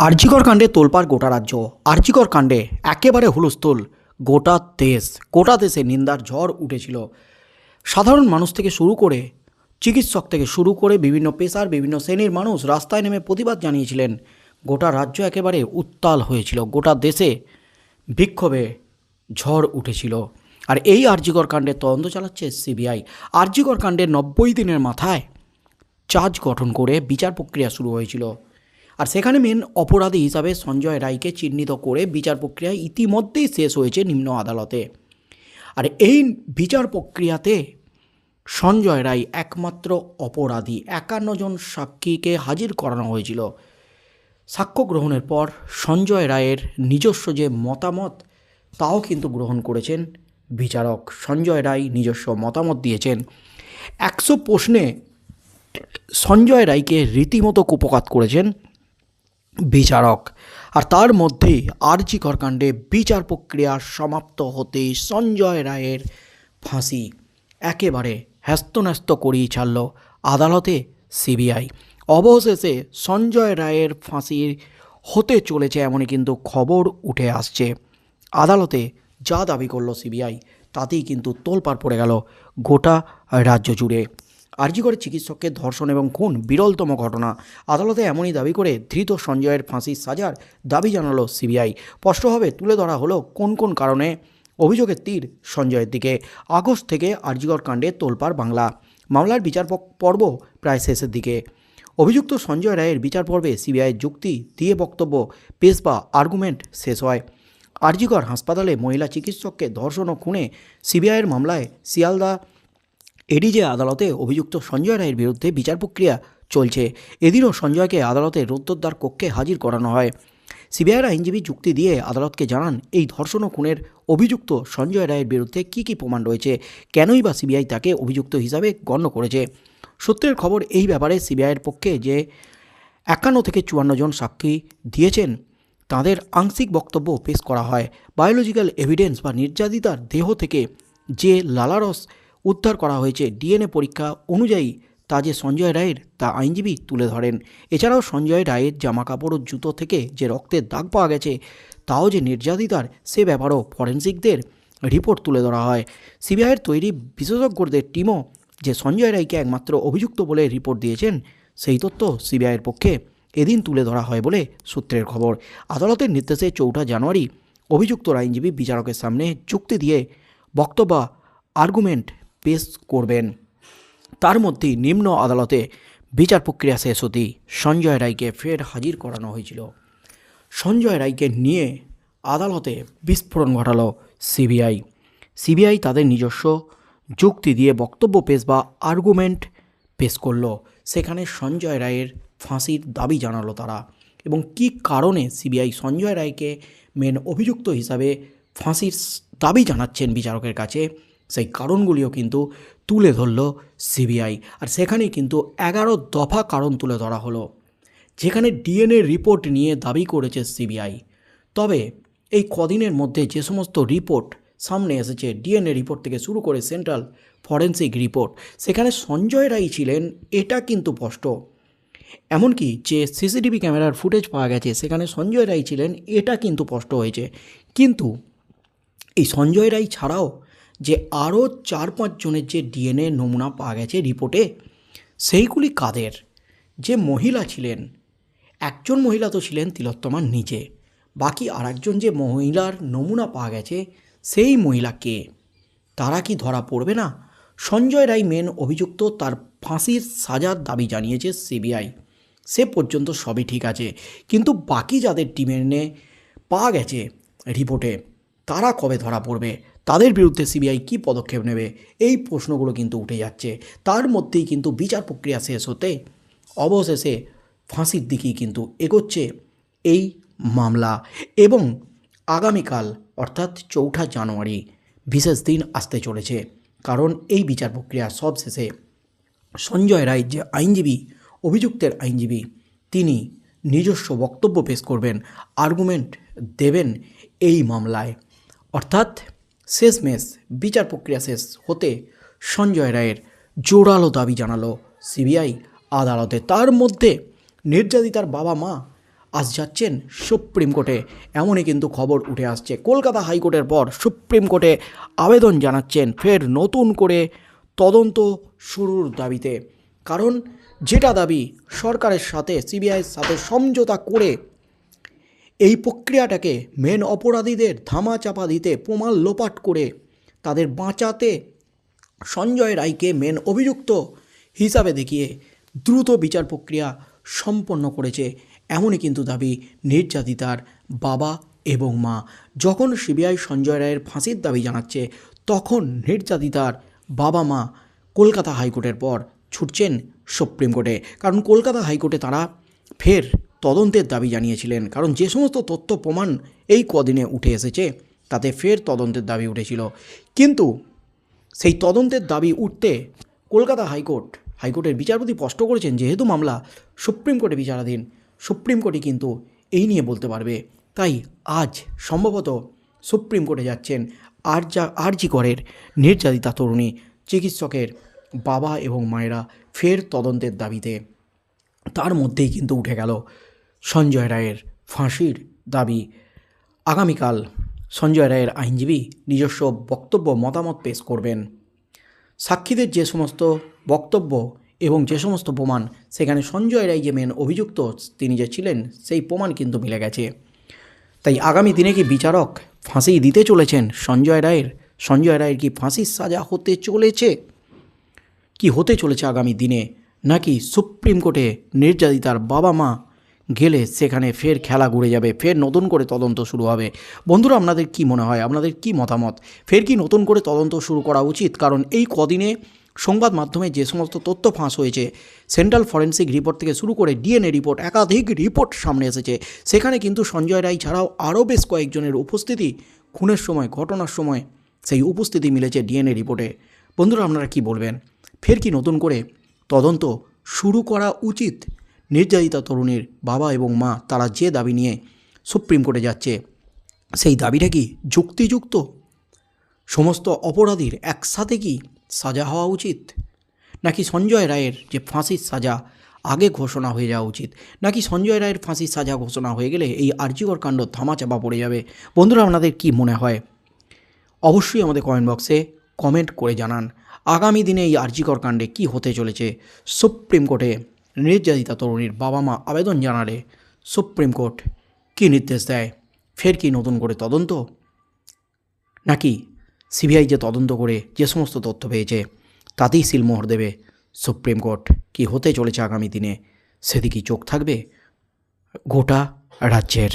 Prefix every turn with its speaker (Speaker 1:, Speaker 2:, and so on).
Speaker 1: আরজিকর কাণ্ডে তোলপাড় গোটা রাজ্য। আরজিকর কাণ্ডে একেবারে হুলস্থুল। গোটা দেশ, গোটা দেশে নিন্দার ঝড় উঠেছিল। সাধারণ মানুষ থেকে শুরু করে, চিকিৎসক থেকে শুরু করে বিভিন্ন পেশার, বিভিন্ন শ্রেণির মানুষ রাস্তায় নেমে প্রতিবাদ জানিয়েছিলেন। গোটা রাজ্য একেবারে উত্তাল হয়েছিল। গোটা দেশে বিক্ষোভে ঝড় উঠেছিল। আর এই আরজিকর কাণ্ডে তদন্ত চালাচ্ছে সিবিআই। আরজিকর কাণ্ডের নব্বই দিনের মাথায় চার্জ গঠন করে বিচার প্রক্রিয়া শুরু হয়েছিল। আর সেখানে মেন অপরাধী হিসাবে সঞ্জয় রায়কে চিহ্নিত করে বিচার প্রক্রিয়া ইতিমধ্যেই শেষ হয়েছে নিম্ন আদালতে। আর এই বিচার প্রক্রিয়াতে সঞ্জয় রায় একমাত্র অপরাধী। একান্ন জন সাক্ষীকে হাজির করানো হয়েছিল। সাক্ষ্য গ্রহণের পর সঞ্জয় রায়ের নিজস্ব যে মতামত, তাও কিন্তু গ্রহণ করেছেন বিচারক। সঞ্জয় রায় নিজস্ব মতামত দিয়েছেন। একশো প্রশ্নে সঞ্জয় রায়কে রীতিমতো কুপকাত করেছেন। বিচারক। আর তার মধ্যেই আরজিকর করকাণ্ডে বিচার প্রক্রিয়া সমাপ্ত হতেই সঞ্জয় রায়ের ফাঁসি একেবারে হ্যাস্তন্যস্ত করিয়ে ছাড়ল আদালতে সিবিআই। অবশেষে সঞ্জয় রায়ের ফাঁসি হতে চলেছে এমনই কিন্তু খবর উঠে আসছে। আদালতে যা দাবি করল সিবিআই, তাতেই কিন্তু তোলপাড় পড়ে গেল গোটা রাজ্য জুড়ে। আরজিকরে চিকিৎসককে ধর্ষণ এবং খুন, বিরলতম ঘটনা। আদালতে এমনই দাবি করে ধৃত সঞ্জয়ের ফাঁসির সাজার দাবি জানালো সিবিআই। স্পষ্টভাবে তুলে ধরা হলো কোন কোন কারণে। অভিযোগের তীর সঞ্জয়ের দিকে। আগস্ট থেকে আরজিকর কাণ্ডে তোলপাড় বাংলা। মামলার বিচার পর্ব প্রায় শেষের দিকে। অভিযুক্ত সঞ্জয় রায়ের বিচার পর্বে সিবিআইয়ের যুক্তি দিয়ে বক্তব্য, পেশ বা আর্গুমেন্ট শেষ হয়। আরজিকর হাসপাতালে মহিলা চিকিৎসককে ধর্ষণ ও খুনে সিবিআইয়ের মামলায় শিয়ালদা এডিজে আদালতে অভিযুক্ত সঞ্জয় রায়ের বিরুদ্ধে বিচার প্রক্রিয়া চলছে। এদিনও সঞ্জয়কে আদালতে রৌদ্রদ্বার কক্ষে হাজির করানো হয়। সিবিআইয়ের আইনজীবী যুক্তি দিয়ে আদালতকে জানান, এই ধর্ষণ ও খুনের অভিযুক্ত সঞ্জয় রায়ের বিরুদ্ধে কী কী প্রমাণ রয়েছে? কেনই বা সিবিআই তাকে অভিযুক্ত হিসাবে গণ্য করেছে? সূত্রের খবর, এই ব্যাপারে সিবিআইয়ের পক্ষে যে একান্ন থেকে চুয়ান্ন জন সাক্ষী দিয়েছেন, তাদের আংশিক বক্তব্য পেশ করা হয়। বায়োলজিক্যাল এভিডেন্স বা নির্যাতিতার দেহ থেকে যে লালারস উদ্ধার করা হয়েছে। ডিএনএ পরীক্ষা অনুযায়ী তা যে সঞ্জয় রায়ের তা আইনজীবী তুলে ধরেন। এছাড়াও সঞ্জয় রায়ের জামাকাপড় ও জুতো থেকে যে রক্তের দাগ পাওয়া গেছে, তাও যে নির্যাতিতার, সে ব্যাপারও ফরেন্সিকদের রিপোর্ট তুলে ধরা হয়। সিবিআইয়ের তৈরি বিশেষজ্ঞদের টিমও যে সঞ্জয় রায়কে একমাত্র অভিযুক্ত বলে রিপোর্ট দিয়েছেন, সেই তথ্য সিবিআইয়ের পক্ষে এদিন তুলে ধরা হয় বলে সূত্রের খবর। আদালতের নির্দেশে চৌঠা জানুয়ারি অভিযুক্ত আইনজীবী বিচারকের সামনে যুক্তি দিয়ে বক্তব্য আর্গুমেন্ট পেশ করবেন। তার মধ্যেই নিম্ন আদালতে বিচার প্রক্রিয়া শেষ হতেই সঞ্জয় রায়কে ফের হাজির করানো হয়েছিল। সঞ্জয় রায়কে নিয়ে আদালতে বিস্ফোরণ ঘটালো সিবিআই। সিবিআই তাদের নিজস্ব যুক্তি দিয়ে বক্তব্য পেশ বা আর্গুমেন্ট পেশ করল। সেখানে সঞ্জয় রায়ের ফাঁসির দাবি জানালো তারা এবং কী কারণে সিবিআই সঞ্জয় রায়কে মেন অভিযুক্ত হিসাবে ফাঁসির দাবি জানাচ্ছেন বিচারকের কাছে সেই কারণগুলিও কিন্তু তুলে ধরল সিবিআই। আর সেখানে কিন্তু এগারো দফা কারণ তুলে ধরা হলো, যেখানে ডিএনএ রিপোর্ট নিয়ে দাবি করেছে সিবিআই। তবে এই কদিনের মধ্যে যে সমস্ত রিপোর্ট সামনে এসেছে, ডিএনএ রিপোর্ট থেকে শুরু করে সেন্ট্রাল ফরেন্সিক রিপোর্ট, সেখানে সঞ্জয় রায় ছিলেন, এটা কিন্তু স্পষ্ট। এমনকি যে সিসিটিভি ক্যামেরার ফুটেজ পাওয়া গেছে, সেখানে সঞ্জয় রায় ছিলেন, এটা কিন্তু স্পষ্ট হয়েছে। কিন্তু এই সঞ্জয় রায় ছাড়াও যে আরও চার পাঁচ জনের যে ডিএনএ নমুনা পাওয়া গেছে রিপোর্টে, সেইগুলি কাদের? যে মহিলা ছিলেন, একজন মহিলা তো ছিলেন তিলোত্তমার নিজে, বাকি আরেকজন যে মহিলার নমুনা পাওয়া গেছে সেই মহিলা কে? তারা কি ধরা পড়বে না? সঞ্জয় রায় মেন অভিযুক্ত, তার ফাঁসির সাজার দাবি জানিয়েছে সিবিআই। সে পর্যন্ত সবই ঠিক আছে, কিন্তু বাকি যাদের ডিএনএ পাওয়া গেছে রিপোর্টে, তারা কবে ধরা পড়বে? তাদের বিরুদ্ধে সিবিআই কী পদক্ষেপ নেবে? এই প্রশ্নগুলো কিন্তু উঠে যাচ্ছে। তার মধ্যেই কিন্তু বিচার প্রক্রিয়া শেষ হতে অবশেষে ফাঁসির দিকেই কিন্তু এগোচ্ছে এই মামলা এবং আগামীকাল, অর্থাৎ চৌঠা জানুয়ারি, বিশেষ দিন আসতে চলেছে। কারণ এই বিচার প্রক্রিয়া সব শেষে সঞ্জয় রায় যে আইনজীবী, অভিযুক্তের আইনজীবী, তিনি নিজস্ব বক্তব্য পেশ করবেন আর্গুমেন্ট দেবেন এই মামলায়। অর্থাৎ শেষমেশ বিচার প্রক্রিয়া শেষ হতে সঞ্জয় রায়ের জোরালো দাবি জানালো সিবিআই আদালতে। তার মধ্যে নির্যাতিতার বাবা মা আজ যাচ্ছেন সুপ্রিম কোর্টে। এমনই কিন্তু খবর উঠে আসছে। কলকাতা হাইকোর্টের পর সুপ্রিম কোর্টে আবেদন জানাচ্ছেন ফের নতুন করে তদন্ত শুরুর দাবিতে। কারণ যেটা দাবি সরকারের সাথে, সিবিআইয়ের সাথে সমঝোতা করে এই প্রক্রিয়াটাকে মেন অপরাধীদের ধামাচাপা দিতে প্রমাণ লোপাট করে তাদের বাঁচাতে সঞ্জয় রায়কে মেন অভিযুক্ত হিসাবে দেখিয়ে দ্রুত বিচার প্রক্রিয়া সম্পন্ন করেছে। এমনই কিন্তু দাবি নির্যাতিতার বাবা এবং মা। যখন সিবিআই সঞ্জয় রায়ের ফাঁসির দাবি জানাচ্ছে, তখন নির্যাতিতার বাবা মা কলকাতা হাইকোর্টের পর ছুটছেন সুপ্রিম কোর্টে। কারণ কলকাতা হাইকোর্টে তারা ফের তদন্তের দাবি জানিয়েছিলেন। কারণ যে সমস্ত তথ্য প্রমাণ এই কদিনে উঠে এসেছে, তাতে ফের তদন্তের দাবি উঠেছিল। কিন্তু সেই তদন্তের দাবি উঠতে কলকাতা হাইকোর্ট, হাইকোর্টের বিচারপতি স্পষ্ট করেছেন, যেহেতু মামলা সুপ্রিম কোর্টে বিচারাধীন, সুপ্রিম কোর্টে কিন্তু এই নিয়ে বলতে পারবে। তাই আজ সম্ভবত সুপ্রিম কোর্টে যাচ্ছেন আর যা আরজি করের নির্যাতিতা তরুণী, চিকিৎসকের বাবা এবং মায়েরা ফের তদন্তের দাবিতে। তার মধ্যেই কিন্তু উঠে গেল সঞ্জয় রায়ের ফাঁসির দাবি। আগামীকাল সঞ্জয় রায়ের আইনজীবী নিজস্ব বক্তব্য মতামত পেশ করবেন। সাক্ষীদের যে সমস্ত বক্তব্য এবং যে সমস্ত প্রমাণ, সেখানে সঞ্জয় রায় যে মেন অভিযুক্ত, তিনি যে ছিলেন, সেই প্রমাণ কিন্তু মিলে গেছে। তাই আগামী দিনে কি বিচারক ফাঁসি দিতে চলেছেন সঞ্জয় রায়ের? সঞ্জয় রায়ের কি ফাঁসির সাজা হতে চলেছে? কি হতে চলেছে আগামী দিনে? নাকি সুপ্রিম কোর্টে নির্যাতিতার বাবা মা গেলে সেখানে ফের খেলা ঘুরে যাবে, ফের নতুন করে তদন্ত শুরু হবে। বন্ধুরা, আপনাদের কি মনে হয়? আপনাদের কি মতামত? ফের কি নতুন করে তদন্ত শুরু করা উচিত? কারণ এই কদিনে সংবাদ মাধ্যমে যে সমস্ত তথ্য ফাঁস হয়েছে, সেন্ট্রাল ফরেন্সিক রিপোর্ট থেকে শুরু করে ডিএনএ রিপোর্ট, একাধিক রিপোর্ট সামনে এসেছে। সেখানে কিন্তু সঞ্জয় রায় ছাড়াও আরও বেশ কয়েকজনের উপস্থিতি, খুনের সময়, ঘটনার সময় সেই উপস্থিতি মিলেছে ডিএনএ রিপোর্টে। বন্ধুরা, আপনারা কি বলবেন? ফের কি নতুন করে তদন্ত শুরু করা উচিত? নির্যাতিতা তরুণীর বাবা এবং মা তারা যে দাবি নিয়ে সুপ্রিম কোর্টে যাচ্ছে, সেই দাবিটা কি যুক্তিযুক্ত? সমস্ত অপরাধীর একসাথে কি সাজা হওয়া উচিত? নাকি সঞ্জয় রায়ের যে ফাঁসির সাজা আগে ঘোষণা হয়ে যাওয়া উচিত? নাকি সঞ্জয় রায়ের ফাঁসির সাজা ঘোষণা হয়ে গেলে এই আর্যিকর কাণ্ড ধামাচাপা পড়ে যাবে? বন্ধুরা, আপনাদের কি মনে হয়? অবশ্যই আমাদের কমেন্ট বক্সে কমেন্ট করে জানান। আগামী দিনে এই আর্যিকর কাণ্ডে কী হতে চলেছে সুপ্রিম কোর্টে নির্যাতিতা তরুণীর বাবা মা আবেদন জানালে সুপ্রিম কোর্ট কি নির্দেশ দেয়? ফের কি নতুন করে তদন্ত? নাকি সিবিআই যে তদন্ত করে যে সমস্ত তথ্য পেয়েছে, তাতেই সিলমোহর দেবে? সুপ্রিম কোর্ট কি হতে চলেছে আগামী দিনে? সেদিকেই চোখ থাকবে গোটা রাজ্যের।